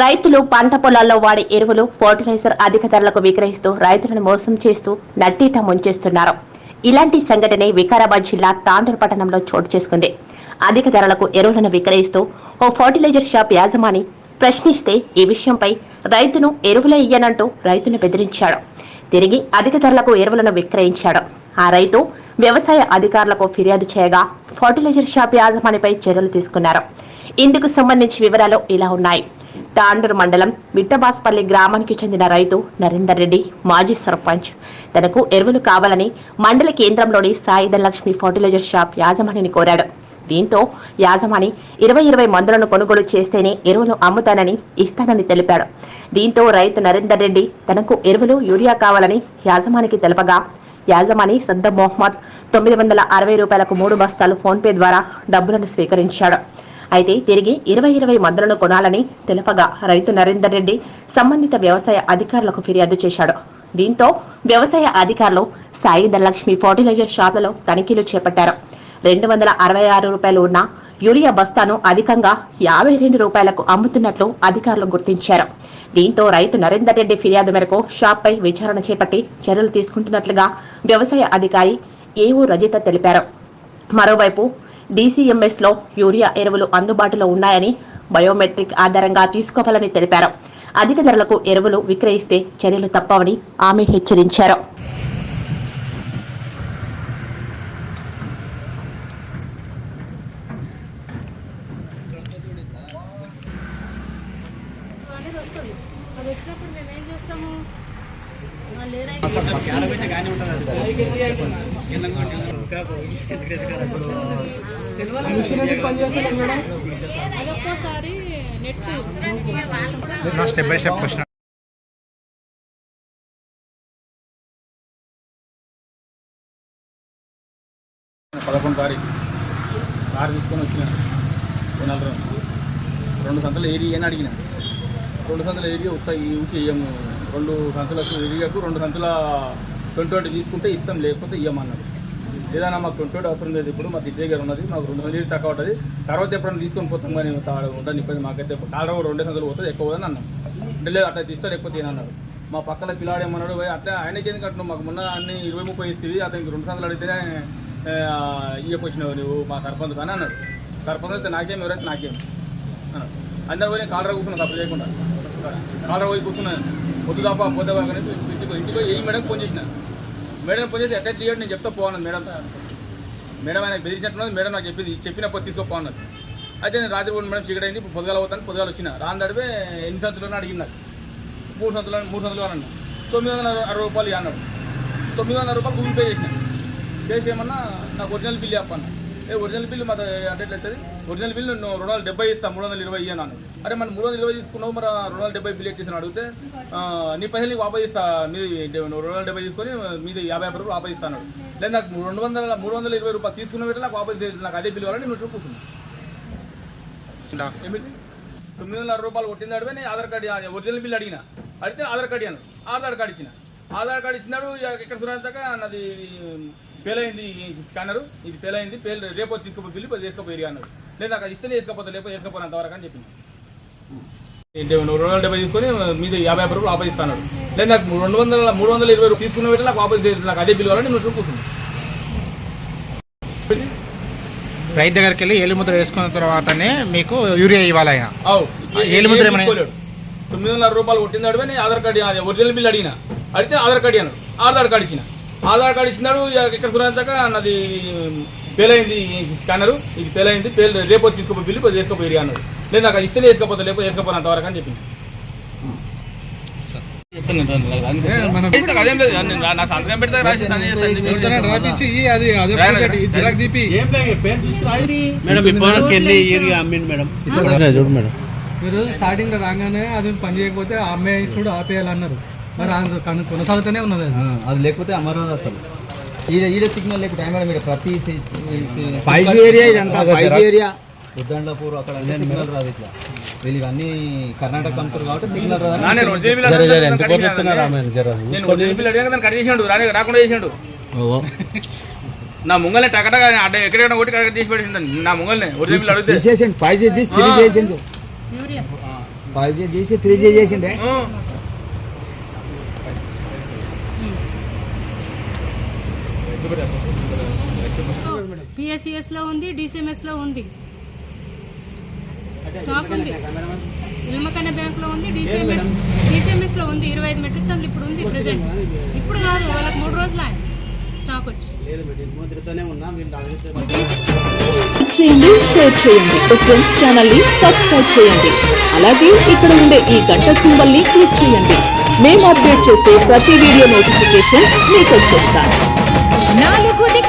రైతులు పంట పొలాల్లో వాడే ఎరువులు ఫర్టిలైజర్ అధిక ధరలకు విక్రయిస్తూ రైతులను మోసం చేస్తూ నట్టీట ముంచేస్తున్నారు. ఇలాంటి సంఘటనే వికారాబాద్ జిల్లా తాండూరు పట్టణంలో చోటు చేసుకుంది. అధిక ధరలకు ఎరువులను విక్రయిస్తూ ఓ ఫర్టిలైజర్ షాప్ యాజమాని ప్రశ్నిస్తే ఈ విషయంపై రైతును ఎరువులే ఇయ్యనంటూ రైతును బెదిరించాడు. తిరిగి అధిక ధరలకు ఎరువులను విక్రయించాడు. ఆ రైతు వ్యవసాయ అధికారులకు ఫిర్యాదు చేయగా ఫర్టిలైజర్ షాప్ యాజమానిపై చర్యలు తీసుకున్నారు. ఇందుకు సంబంధించి వివరాలు ఇలా ఉన్నాయి. తాండూరు మండలం విట్టబాస్పల్లి గ్రామానికి చెందిన రైతు నరేందర్ రెడ్డి మాజీ సర్పంచ్. తనకు ఎరువులు కావాలని మండల కేంద్రంలోని సాయిధ లక్ష్మి ఫర్టిలైజర్ షాప్ యాజమానిని కోరాడు. దీంతో యాజమాని ఇరవై ఇరవై మందులను కొనుగోలు చేస్తేనే ఎరువులు అమ్ముతానని ఇస్తానని తెలిపాడు. దీంతో రైతు నరేందర్ రెడ్డి తనకు ఎరువులు యూరియా కావాలని యాజమానికి తెలపగా యాజమాని సద్ద మొహమ్మద్ తొమ్మిది వందల అరవై రూపాయలకు మూడు బస్తాలు ఫోన్పే ద్వారా డబ్బులను స్వీకరించాడు. అయితే తిరిగి ఇరవై ఇరవై మందులను కొనాలని తెలపగా రైతు నరేందర్ రెడ్డి సంబంధిత వ్యవసాయ అధికారులకు ఫిర్యాదు చేశాడు. దీంతో వ్యవసాయ అధికారులు సాయి ధనలక్ష్మి ఫర్టిలైజర్ షాపులలో తనిఖీలు చేపట్టారు. రెండు వందల అరవై ఆరు రూపాయలు ఉన్న యూరియా బస్తాను అధికంగా యాభై రెండు రూపాయలకు అమ్ముతున్నట్లు అధికారులు గుర్తించారు. దీంతో రైతు నరేందర్ రెడ్డి ఫిర్యాదు మేరకు షాప్పై విచారణ చేపట్టి చర్యలు తీసుకుంటున్నట్లుగా వ్యవసాయ అధికారి ఏవో రజిత తెలిపారు. మరోవైపు డీసీఎంఎస్లో యూరియా ఎరువులు అందుబాటులో ఉన్నాయని బయోమెట్రిక్ ఆధారంగా తీసుకోవాలని తెలిపారు. అధిక ధరలకు ఎరువులు విక్రయిస్తే చర్యలు తప్పవని ఆమె హెచ్చరించారు. వస్తుంది అది వచ్చినప్పుడు మేము ఏం చేస్తాము net step by step question పదకొండు తారీఖు. కారు తీసుకొని వచ్చిన రెండు సంతలు ఏరి అని అడిగిన. రెండు సంతల ఏరియా వస్తాయి? ఊకి ఇయ్యము. రెండు సంతలకు ఏరియాకు రెండు సంతల ట్వంటీ తీసుకుంటే ఇస్తాం లేకపోతే ఇయ్యమన్నాడు ఏదైనా మాకు ట్వంటీ అవసరం లేదు ఇప్పుడు మాకు ఇచ్చే గారు ఉన్నది మాకు రెండు సంతలు తక్కువ ఉంటుంది తర్వాత ఎప్పుడైనా తీసుకొని పోతాం కానీ తా- ఇప్పుడు మాకైతే కాలరావు రెండే సంతలు పోతుంది ఎక్కువ పోదని అన్నాం. అంటే లేదు అట్లా తీస్తా లేకపోతే ఏనన్నాడు మా పక్కన పిల్లాడు ఏమన్నాడు అట్లా ఆయనకి ఎందుకు అంటున్నావు? మాకు మొన్న అన్ని ఇరవై ముప్పై ఇస్తుంది అతనికి రెండు సంతలు అడిగితేనే ఇయ్యకొచ్చినావు నువ్వు మా సర్పంచ్ కానీ అన్నాడు. సర్పంచ్ అయితే నాకేం ఎవరైతే నాకేం అన్నాడు. అందరూ పోయి కాలరా కూర్చున్నా తప్పు చేయకుండా. కాలరా పోయి కూర్చున్నాను. పొద్దు దాపా పొద్దుగా కానీ ఇంటికి ఇంటికి ఏ మేడం ఫోన్ చేసిన. మేడం ఫోన్ చేసి అటెండ్ తీయండి? నేను చెప్తా పోన్నాను మేడం. మేడం ఆయన బెదిరించినట్టున్నది. మేడం నాకు చెప్పింది చెప్పినప్పుడు తీసుకోపోన్నది అయితే నేను రాత్రి కూడా మేడం చీకటి అయింది ఇప్పుడు పొద్దుగాల పోతాను పొద్దుగాల వచ్చిన. రాని తడిపే ఎన్ని సంతులు అడిగింది నాకు. మూడు సంతులు మూడు సంతులు అన్నాడు తొమ్మిది వందల అరవై రూపాయలు అన్నాడు. తొమ్మిది వందల రూపాయలు గూగుల్ పే చేసిన. చేసి ఏమన్నా నాకు ఒరిజినల్ బిల్ చెప్పన్నాను ఏ ఒరిజినల్ బిల్లు మా అంటే ఎట్లా అవుతుంది ఒరిజినల్ బిల్ నువ్వు రెండు వందల డెబ్బై ఇస్తాను మూడు వందల ఇరవై అన్నాను. అరే మనం మూడు వందల ఇరవై తీసుకున్నావు మరి రెండు వందల డెబ్బై బిల్ ఎట్టేసి అడిగితే నీ పైసలు నీకు వాపస్ ఇస్తా మీది నువ్వు రెండు వందల డెబ్బై తీసుకొని మీది యాభై యాభై రూపాయలు వాపస్ ఇస్తాను లేదు నాకు రెండు వందల మూడు వందల ఇరవై రూపాయలు తీసుకున్న వెంటనే నాకు వాపస్ నాకు అదే బిల్ కావాలని నేను కూర్చున్నాను ఏమిటి? తొమ్మిది వందల రూపాయలు కొట్టింది అడిగి నేను ఆధార్ కార్డు ఒరిజినల్ బిల్ అడిగిన. అడిగితే ఆధార్ కార్డు ఇవ్వను ఆధార్ కార్డు ఇచ్చిన. ఆధార్ కార్డు ఇచ్చినాడు ఎక్కడ ఇక్కడ చూడదాకా నాది ఫెయిల్ అయింది ఈ స్కానర్ ఇది ఫెయిల్ అయింది ఫెయిల్ రేపు తీసుకుపోయి బిల్లు పోయి తీసుకుపోయి అన్నాడు. లేదు నాకు అది ఇస్తేనే వేసుకోపోతే లేకపోతే వేసుకోపోయిన అంతవరకు అని చెప్పింది. రెండు వందల డెబ్బై తీసుకొని మీద యాభై యాభై రూపాయలు వాపస్ ఇస్తాను లేదు నాకు రెండు వందల మూడు వందల ఇరవై రూపాయలు తీసుకున్న వెంటనే నాకు వాపస్ చేయదు నాకు అదే బిల్ కావాలని నువ్వు కూర్చుంది రైతు దగ్గరికి వెళ్ళి ఎలుముద్ర వేసుకున్న తర్వాతనే మీకు యూరియా ఇవ్వాలి ఆయన అవు ఏలు ముద్ర ఏమని? తొమ్మిది వందల రూపాయలు కొట్టింది అడిగితే నేను ఆధార్ కార్డు. ఒరిజినల్ బిల్ అడిగిన. అడిగితే ఆధార్ కార్డు ఇవ్వను ఆధార్ కార్డు ఇచ్చిన. ఆధార్ కార్డు ఇచ్చినాడు ఇక ఇక్కడ చూడదాకా నాది ఈ స్కానర్. ఇది అయింది ఫెయిల్ రేపు తీసుకుపోయి బిల్లు పోయి తీసుకుపోయి అన్నాడు. లేదు నాకు అది ఇస్తేనే వేసుకోపోతే లేకపోతే వేసుకోపోయిన అంతవరకు అని చెప్పింది నేను చూడు ఈరోజు స్టార్టింగ్లో రాగానే అది పని చేయకపోతే ఆ అమ్మాయి ఇస్తుడు ఆపేయాలన్నారు. మరి కొనసాగుతూనే ఉన్నది అది. లేకపోతే అమరవాదు అసలు. ఈడ ఈడ సిగ్నల్ లేకపోతే టైం మేడం ఇక్కడ ప్రతి ఫైవ్ జీ ఏరియా ఇదంతా, ఫైవ్ జీ ఏరియా. ఉద్దండపూర్ అక్కడ అన్ని సిగ్నల్ రాదు ఇట్లా. వీళ్ళు ఇవన్నీ కర్ణాటక కంపెనీ కాబట్టి సిగ్నల్ రాదు. నా ముంగల్ని టకటగా అడ్డ ఎక్కడెక్కడ కొట్టి కట్ చేసి పెట్టింది నా ముంగల్ని ఫైవ్ జీ తీసి తిరిగి చేసిండు. ఫైవ్ జీ తీసి త్రీ జీ చేసిండే పిఎస్సిఎస్లో ఉంది డిసిఎంఎస్లో ఉంది. స్టాక్ ఉంది. నిమ్మకన్న బ్యాంక్లో ఉంది డిసిఎంఎస్ డిసిఎంఎస్లో ఉంది ఇరవై ఐదు మెట్రిక్ టన్నులు ఇప్పుడు ఉంది ప్రెసెంట్ ఇప్పుడు కాదు వాళ్ళకి మూడు రోజులు స్టాక్ వచ్చి. చేయండి షేర్ చేయండి ఫ్రెండ్స్ ఛానల్ని సబ్స్క్రైబ్ చేయండి. అలాగే ఇక్కడ ఉండే ఈ గంట సింబల్ని క్లిక్ చేయండి. మేము అప్డేట్ చేసే ప్రతి వీడియో నోటిఫికేషన్ మీకు వచ్చేస్తాయి. నాలుగు దిక్కు